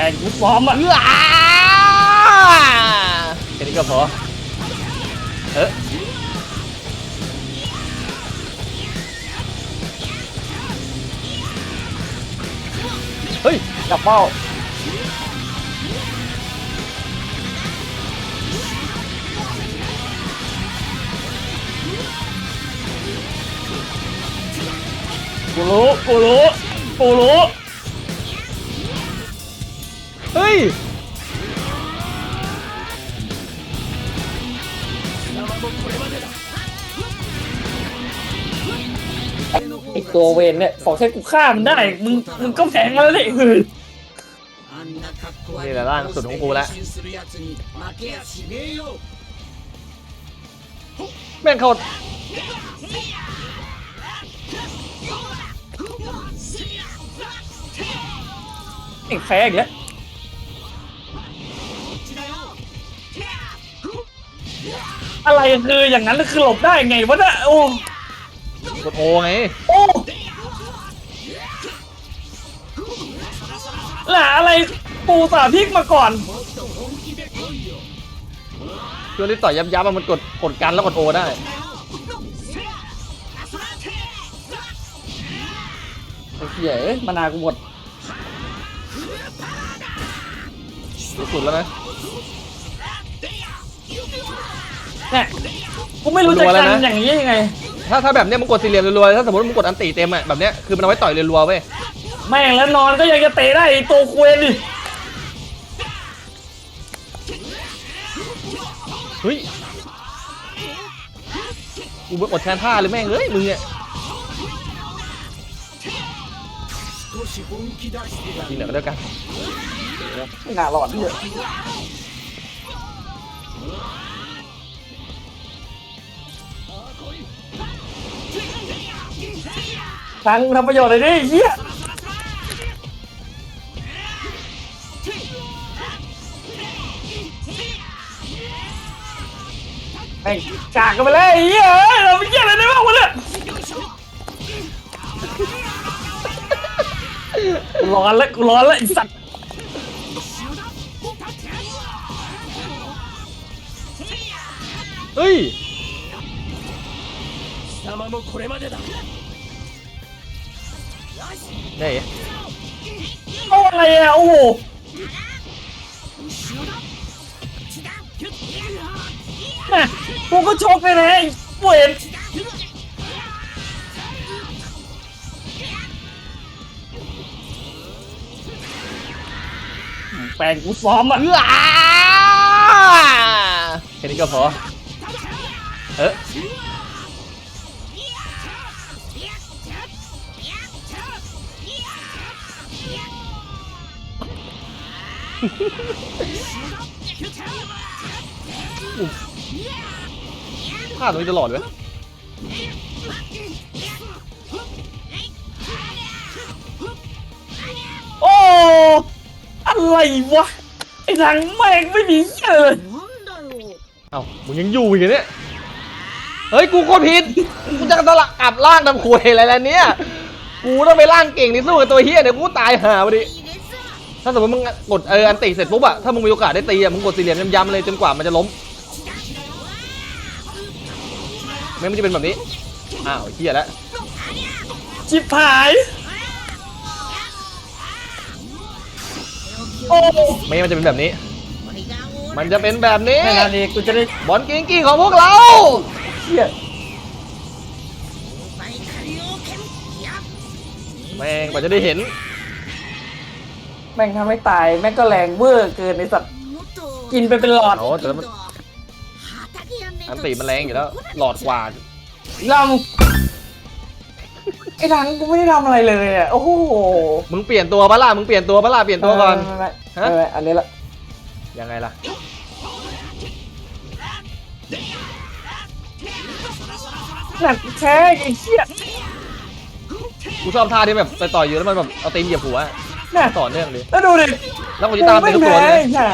แปลงกูซ้อมอะเอื้อแค่นี้ก็พอเออเฮ้ยจับเป้ากูรู้กูรู้กูรู้ เฮ้ยไอตัวเวนเนี่ยขอแค่กูฆ่ามันได้ มึงมึงก็แข็งแล้วเลยคือนี่แหละร่างสุดของกูแล้วแม่งเขาไอ้แพ้อีกแล้ว อะไรคืออย่างนั้นคือหลบได้ไงวะเนี่ยโอ้กดโอไงโอ้หล่ะอะไรปูสาพริกมาก่อนตัวนี้ต่อยยับยับๆอะมันกดกดกันแล้วกดโอได้ไอ้เหี้ยเอ้ยมานาวกูหมดรู้สุดแล้วนะ เนี่ยกูไม่รู้จะรัวแล้วกันนะอย่างนี้ยังไง ถ้าถ้าแบบเนี้ยมึงกดสี่เหลี่ยมรัวๆถ้าสมมติมึงกดอันติเต็มอะแบบเนี้ยคือมันเอาไว้ต่อยรัวๆเว้ยแม่งแล้วนอนก็ยังจะเตะได้ไอ้ตัวควยดิเฮ้ยกูไปกดแทนท่าเลยแม่งเอ้ยมึงเนี่ยทีเหลือก็เดียวกันไม่น่าหลอดเลย ฟังทำประโยชน์เลยดิเฮียไอ้กากกันไปเลยเฮียเอ้ยเราไม่เกี่ยวอะไรได้บ้างวะเนี่ยร้อนแล้วกูร้อนแล้วไอ้สัตว์เฮ้ย貴様もこれまでだ ได้เอาอะไรอะโอ้โหแม่กูก็ชกเลยนะไอ้เวนแปลงกูซ้อมอะเอื้ออาแค่นี้ก็พอ เออ พลาดตรงนี้ตลอดเว้ยโอ้อะไรวะ ไอ้ทางแม่งไม่มีเหี้ยเลยเอ้ามึงยังอยู่อีกเนี่ย เฮ้ย กูโคตรผิด กูจะสลับกลับล่างทำคุยอะไรแล้วเนี่ย กูต้องไปล่างเก่งที่สู้กับตัวเฮียเดี๋ยวกูตายหาพอดี ถ้าสมมติมึงกดเอออันติเสร็จปุ๊บอะถ้ามึงมีโอกาสได้ตีอะมึงกดสี่เหลี่ยมย้ำๆเลยจนกว่ามันจะล้มไม่งั้นมันจะเป็นแบบนี้ อ้าวเฮียแล้วชิบหาย โอ้ไม่งั้นมันจะเป็นแบบนี้ มันจะเป็นแบบนี้แม่นานเองกูจะได้บอลกิ้งกิ้งของพวกเราเหี้ยแม่งกว่าจะได้เห็น แม่งทำให้ตาย แม่งก็แรงเวอร์เกินไอ้สัตว์กินไปเป็นหลอดโอ้แต่แล้วมันอันติมันแรงอยู่แล้ว หลอดกว่าลำไอ้ทังกูไม่ได้ทำอะไรเลยอะโอ้โหมึงเปลี่ยนตัวปะล่ะมึงเปลี่ยนตัวปะล่ะเปลี่ยนตัวก่อนไม่ไม่ฮะไม่ไม่อันนี้ละยังไงล่ะหนักแท้ไอ้เหี้ยกูชอบท่าที่แบบต่อยๆอยู่แล้วมันแบบเอาตีนเหยียบหัวอะ น่ะต่อเนื่องเลย แล้วดูดิแล้วกูจะตามไปทุกตัวเลยแม่งแพ้ไอ้ห่า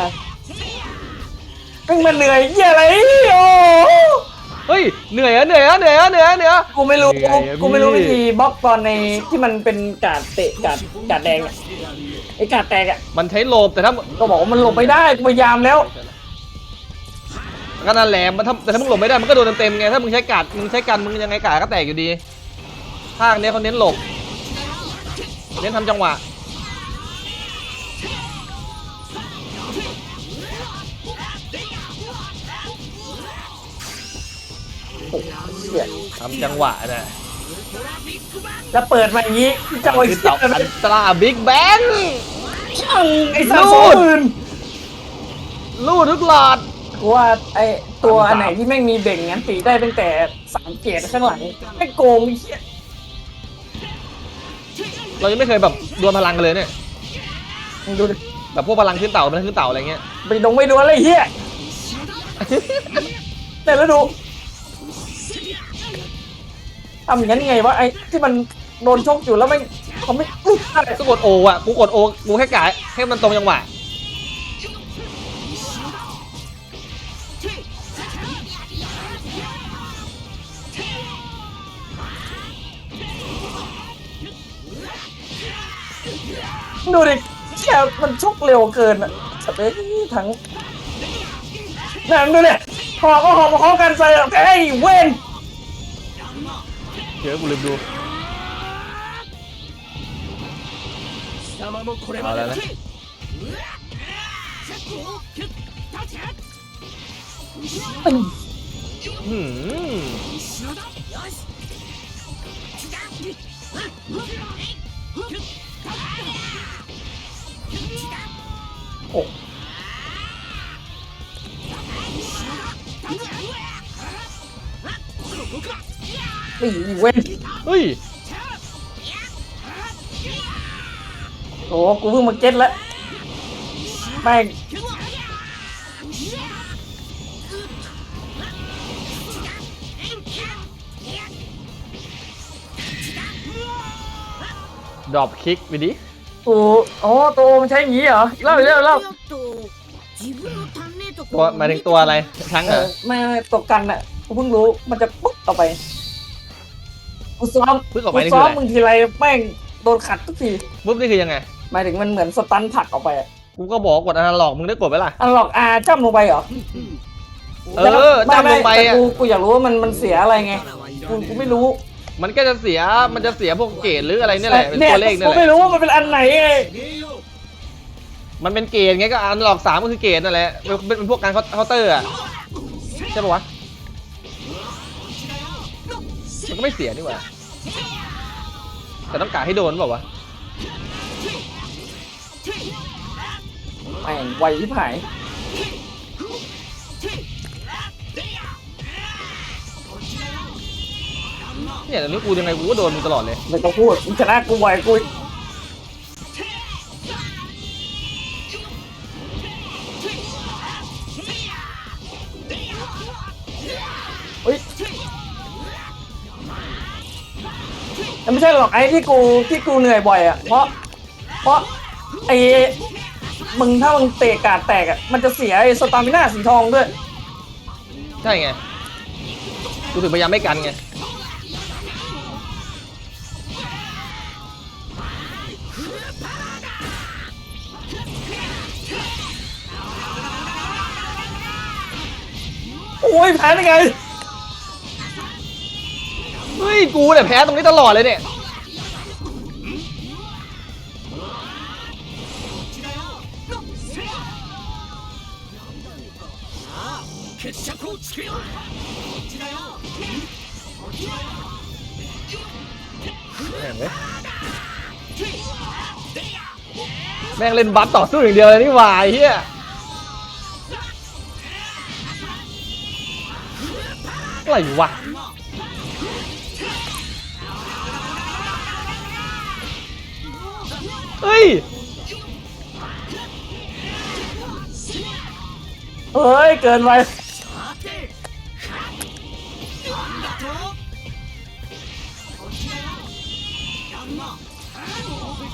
แม่งมันเหนื่อยเหี้ยอะไรโอ้เฮ้ย เหนื่อยอะเหนื่อยอะเหนื่อยอะเหนื่อยอะเหนื่อยอะ กูไม่รู้ เหนื่อยอะกูไม่รู้พี่วิธีบล็อกตอนในที่มันเป็นการดเตะการดการดแดงอะไอ้กาดแตกอะมันใช้โลบแต่ถ้าก็บอกว่ามันหลบไม่ได้กูพยายามแล้วก็นั่นแหละมันถ้าแต่ถ้ามึงหลบไม่ได้มันก็โดนเต็มๆไงถ้ามึงใช้กาดมึงใช้กันมึงยังไงกาดก็แตกอยู่ดีภาคเนี้ยเขาเน้นหลบ เน้นทำจังหวะ หเหี้ยทำจังหวะนะจะเปิดมาอย่างนี้จะเอาคือเต่าเต่าอันตราบิ๊กแบง ช่างไอ้สัตว์รูสองดหมื่นลู่ทุกหลอด กูว่าไอ้ตัวอันไหนที่แม่งมีเบ่งงั้นตีได้ตั้งแต่สามเกตข้างหลังไม่งโกงไอ้เหี้ยเรายังไม่เคยแบบดวลพลังกันเลยเนี่ย มึงดูดิแบบพวกพลังขึ้นเต่าพลังขึ้นเต่าอะไรเงี้ย ไปดงไม่ดูอะไรเฮียแต่แล้วดู ทำอย่างนั้นยังไงวะไอ้ที่มันโดนชกอยู่แล้วไม่เขาไม่ลุกได้ก็กดโออะ กูกดโอ กูแค่กะให้มันตรงจังหวะ ดูดิเชี่ยมันชกเร็วเกินอะสเปคทั้งนั่นดูเนี่ยหอบก็หอบมาพร้อมกันใส่แบบเฮ้ยเว้น เดี๋ยวกูลืมดูเอาแล้วนะหืมโอ้ นี่เว้นเฮ้ยโอ้กูเพิ่งมาเก็ตแล้วแม่งดรอปคิกไปดิกูอ๋อตัวมันใช้อย่างนี้เหรออีกรอบอีกรอบอีกรอบตัวหมายถึงตัวอะไรทั้งเอเหรออไม่ไม่ตัวกันอะกูเพิ่งรู้มันจะปุ๊บออกไป กูซ้อมพึ่งออกกูไปนี่ซ้คือออะไรมึงทีไรแม่งโดนขัดทุกทีปุ๊บนี่คือยังไง หมายถึงมันเหมือนสตันผลักออกไปอะกูก็บอกกดอนาล็อกมึงได้กดไหมล่ะ อันหลอกอาจ้ำลงไปเหรอเออจ้ำลงไปแต่อะ กูกูอยากรู้ว่ามันมันเสียอะไรไงกูกูไม่รู้มันก็จะเสีย มันจะเสียพวกเกรดหรืออะไรเนี่ยแหละเป็นตัวเลขเนี่ยกูแหไม่ละรู้ว่ามันเป็นอันไหนไงมันเป็นเกรดไงก็อนาล็อกสามก็คือเกรดนั่นแหละเป็นเป็นพวกการเคาน์เตอร์อะใช่ปะวะ มันก็ไม่เสียนี่หว่า แต่ต้องกาให้โดนเปล่าวะแม่งไวที่ผายเนี่ยตอนนี้กูยังไงกูก็โดนมึงตลอดเลย ไม่ต้องพูดมึงชนะกูไวกู ช่หรอกไอ้ที่กูที่กูเหนื่อยบ่อยอะเพราะ เพราะไอ้มึงถ้ามึงเตะกาดแตกอะมันจะเสียไอ้สตามิน่าสีทองด้วย ใช่ไงกูถึงพยายามไม่กันไงโอ้ยแพ้ได้ไง เฮ้ย กูเนี่ยแพ้ตรงนี้ตลอดเลยเนี่ย แม่งเว้ยแม่งเล่นบัฟต่อสู้อย่างเดียวเลยนี่หวาไอ้เฮียอะไรวะเฮ้ย เฮ้ย เกินไป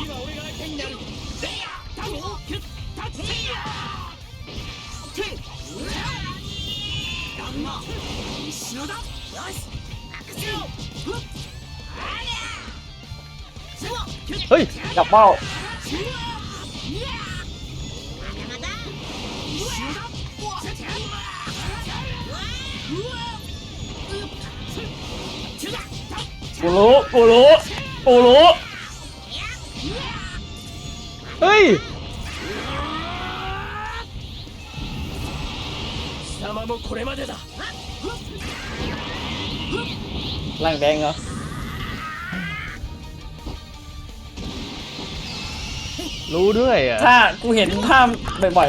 次は俺が相手いやっ ร่างแดงเหรอรู้ด้วยอะ ถ้ากูเห็นภาพบ่อย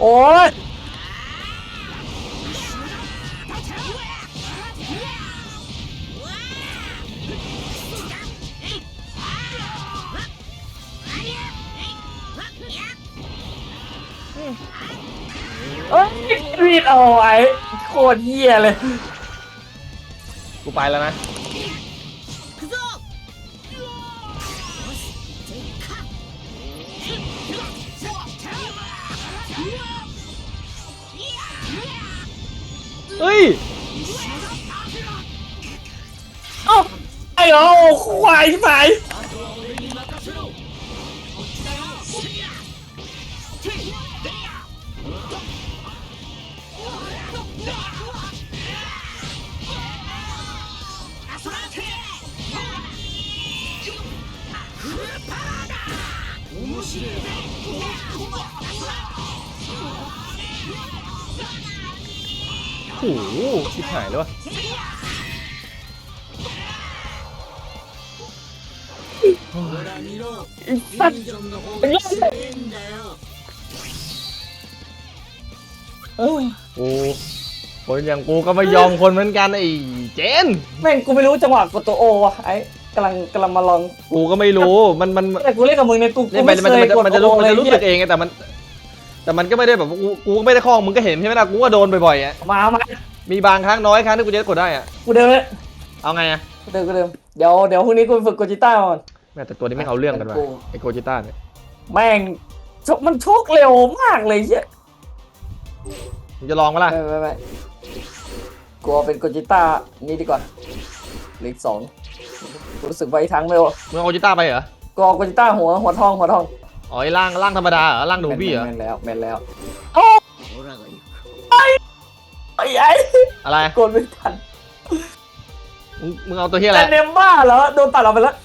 โอ้ยเอ้ยรีดเอาไว้โคตรเหี้ยเลย กูไปแล้วนะ เฮ้ยเอ้าไอ้เหรอโอ้ควายชิบหา อ้สัตว์ไอ้เหี้ยเออกูคนอย่างกูก็ไม่ยอมคนเหมือนกันไอ้เจน แม่งกูไม่รู้จังหวะกดตัวโอวะไอ้กำลังกำลังมาลอง กูก็ไม่รู้มันมันแต่กูเล่นกับมึงในกูกูไม่เคยกดมันจะรู้โอมันเลจะรู้สึกเองไงแต่มัน แต่มันก็ไม่ได้แบบกูกูก็ไม่ได้คล้องมึงก็เห็นใช่ไหมล่ะกูก็โดนบ่อยๆอะมามามีบางครั้งน้อยครั้งที่กูจะกดได้อะกูเดินเลยเอาไงอะกูเดินกูเดินเดี๋ยวเดี๋ยวพรุ่งนี้กูฝึกกดจิต้าก่อน แต่ตัวนี้ไม่เอาเรื่องกันว่ะไอโกจิต้าเนี่ยแม่งมันชกเร็วมากเลยเยอะมึงจะลองไหมล่ะไม่ไม่ไม่กลัวเป็นโกจิต้านี่ดีกว่าเลขสองรู้สึกไว้ทั้งเร็วมึงเอาโกจิต้าไปเหรอกลัวโกจิต้าหัวหัวทองหัวทองอ๋อไอล่างล่างธรรมดาเหรอล่างดูบี้เหรอแมนแล้วแมนแล้วโอ้ไอไอไออะไรโกดไม่ทันมึงเอาตัวเฮียอะไรเนมบ้าเหรอโดนตัดออกไปแล้ว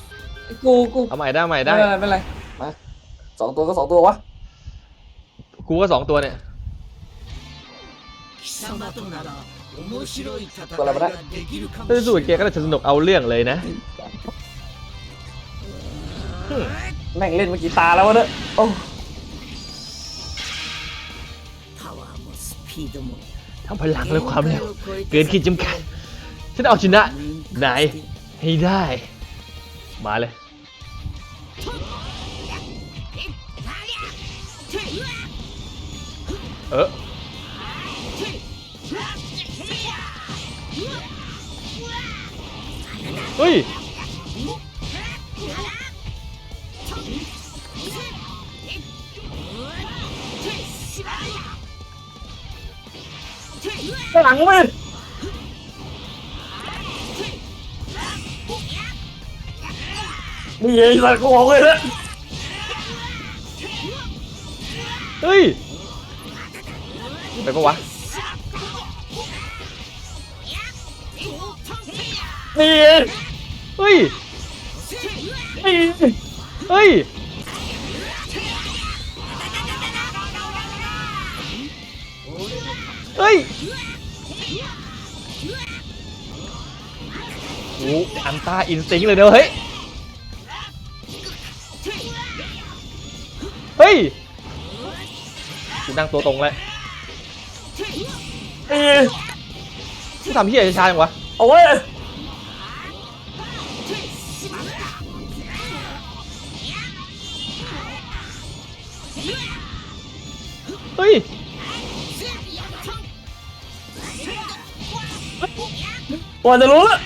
กูกู เอาใหม่ได้เอาใหม่ได้ ไม่เป็นไรไม่เป็นไรมาสองตัวก็สองตัววะ กูก็สองตัวเนี่ย 貴様となら面白い戦いこれ危ないができるかも ถ้าจะสู้กับแกก็จะสนุกเอาเรื่องเลยนะ แม่งเล่นมากี่ตาแล้ววะเนี่ยโอ้ パワーもスピードも ทำพลังและความเร็ว เกินขีดจำกัด ฉันเอาชนะนายให้ได้ มาเลย เออเฮ้ยหลังมื อนี่ไอ้สัตว์กูบอกเลยนะเฮ้ย ไปปะวะ นี่เฮ้ย นี่เฮ้ย เฮ้ยโอ้อันตาอินสติ้งเลยเด้อเฮ้ย ยกูนั่งตัวตรงเลยวเออกูทำเฮียช้าจังวะเอาไว้เฮ้ยว่าจะรู้แล้ว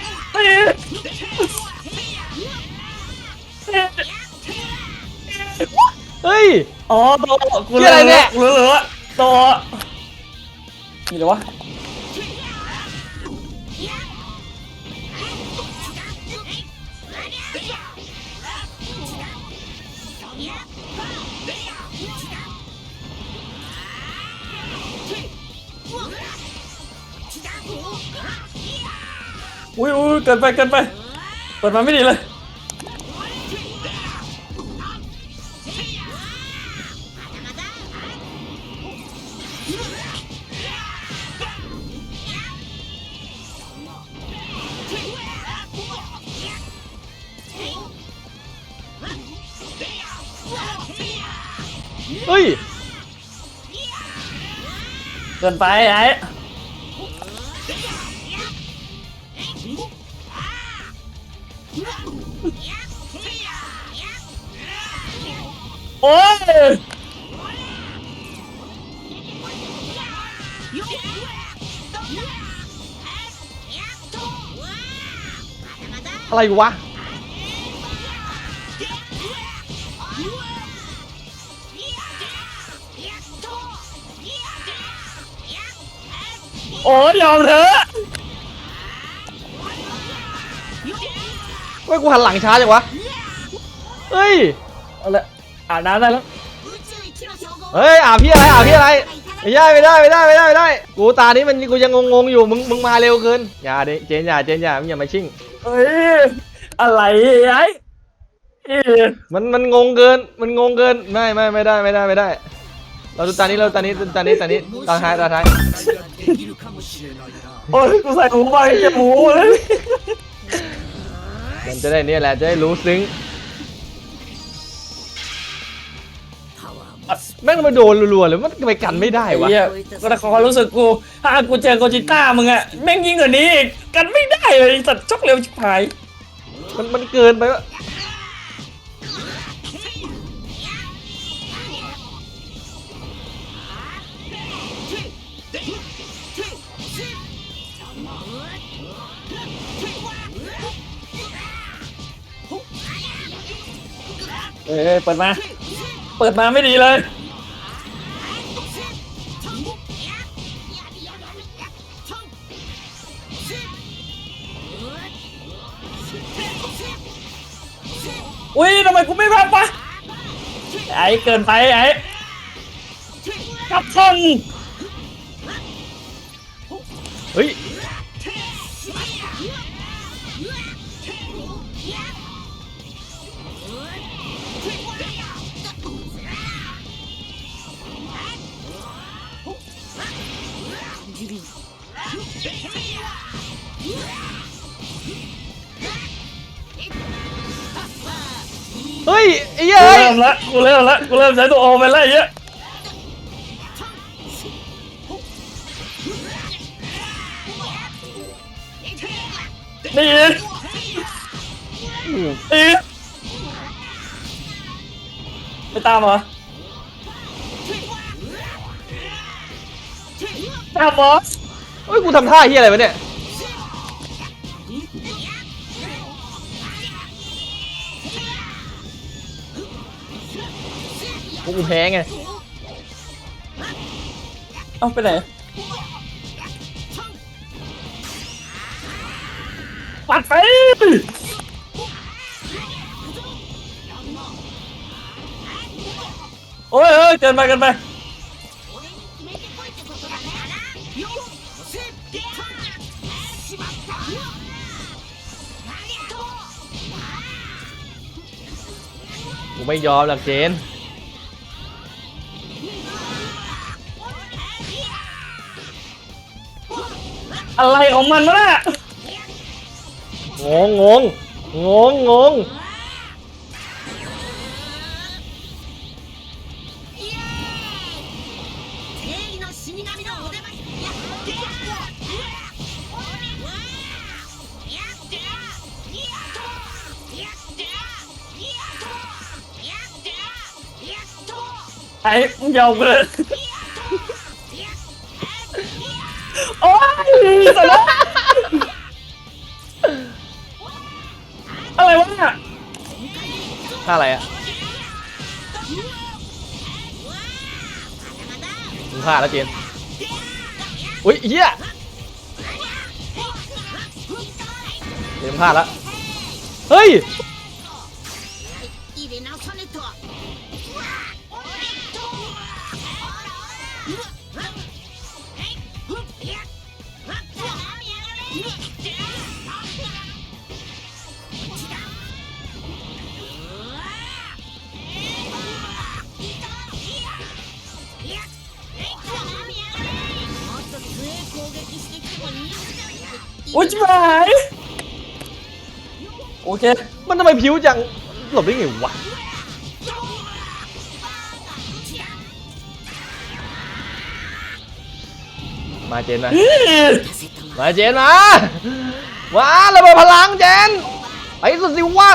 อ๋อโตกูเหี้ยอะไรเนี่ย กูรู้เลยว่าโตนี่เลยวะอุ้ยอุ้ยเกินไปเกินไปเปิดมาไม่ดีเลย เฮ้ย เกินไปไอ้โอ้ยอะไรวะ โอ้ยยอมเถอะเฮ้ยกูหันหลังช้าจังวะ เฮ้ย เอาละอาบน้ำได้แล้ว เฮ้ยอาบพี่อะไรอาบพี่อะไร ไม่ได้ไม่ได้ไม่ได้ไม่ได้ไม่ได้ กูตานี้มันกูยังงงๆอยู่ มึงมึงมาเร็วเกิน อย่าดิเจนอย่าเจนอย่ามึงอย่ามาชิ่ง เฮ้ย อะไรไอ้เอ้ยมันมันงงเกิน มันงงเกิน ไม่ไม่ไม่ได้ไม่ได้ไม่ได้ เราดูตานี้เราตานี้ตานี้ตานี้ตอนท้ายตอนท้ายโอ้ยกูใส่หูไปจะหมูเลยมันจะได้เนี่ยแหละจะได้รู้ซึ้งแม่งมาโดนรัวๆเลยมันไปกันไม่ได้วะเะก็ต่อควารู้สึกกู ถ้ากูเจอโกจิต้ามึงอะแม่งยิ่งกว่านี้อีกกันไม่ได้เลยสัตว์ชกเร็วชิบหายมันมันเกินไปวะ เอ้ยเปิดมา เปิดมาไม่ดีเลย อุ้ยทำไมกูไม่พับปะไอ้เกินไปไอ้กับช่องเฮ้ย เฮ้ยไอ้เหี้ยกูเฮ้ยเริ่มละกูเริ่มละกูเริ่มใช้ตัวโอไปแล้วไอ้เหี้ยนี่อีไม่ตามเหรอตามเหรอเฮ้ยกูทำท่าเฮียอะไรวะเนี่ย กูแพ้ไง เอ้าไปไหนปัดไปโอ้ยเอ้ยเกินไปเกินไปกูไม่ยอมหรอกเจน อะไรของมันวะน่ะงงงงงงงงไอ้มึงยอมเลย สนอะไรวะเนี่ยท่าอะไรอะมึงพลาดแล้วเจนอุ้ยเฮียเจนพลาดแล้ว เฮ้ย โอ้ยชิบหายโอเค มันทำไมผิวจังหลบได้ไงวะมาเจนมามาเจนมามาระเบิดพลังเจนไปสุดสิวะ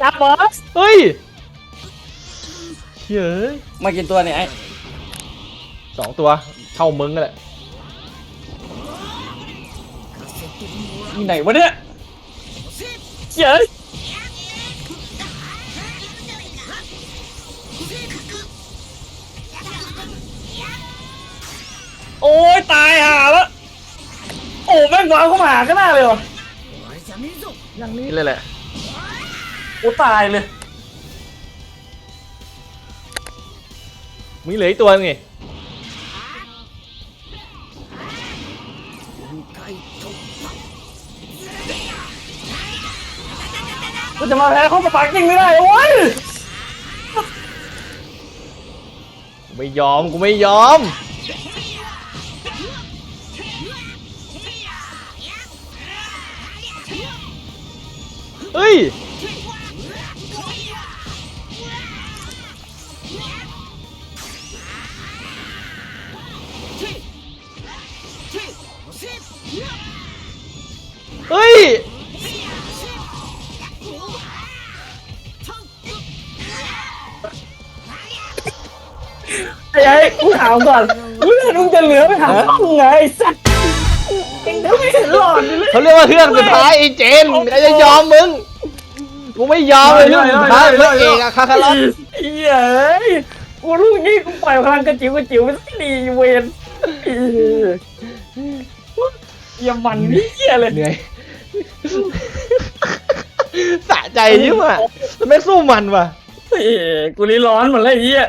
จับบอสเฮ้ยเฮ้ยมากินตัวเนี่ยไอ้สองตัวเท่ามึงกันแหละอยู่ไหนวะเนี่ยเจ๋ยโอ้ยตายห่าแล้วโอ้แม่งวางเข้ามาหาก็น่าเลยเหรออย่างนี้เลยแหละ โอ้ตายเลย มึงเหลืออีกตัวนึงไงกูจะมาแพ้เขาสปาร์กิ้งไม่ได้โอ้ยกูไม่ยอม กูไม่ยอม เฮ้ย ไอ้ไอ้กูถามก่อนเลือดมึงจะเหลือไปหาห้องไงไอ้สัตว์เองถ้าไม่เห็นหลอดอยู่เลยเขาเรียกว่าเครื่องสุดท้ายไอ้เจนใครจะยอมมึง กูไม่ยอมเลยเรื่องสุดท้ายพระเอกอะคาคาร์ลอสเฮ้ยกูรู้อย่างนี้กูปล่อยพลังกระจิ๋วกระจิ๋วไปสักทีเวนอย่ามันนี่เหี้ยเลยเหนื่อย สะใจยิ่งว่ะไม่สู้มันว่ะเฮ้ยกูรีร้อนหมดเลยไอ้เหี้ย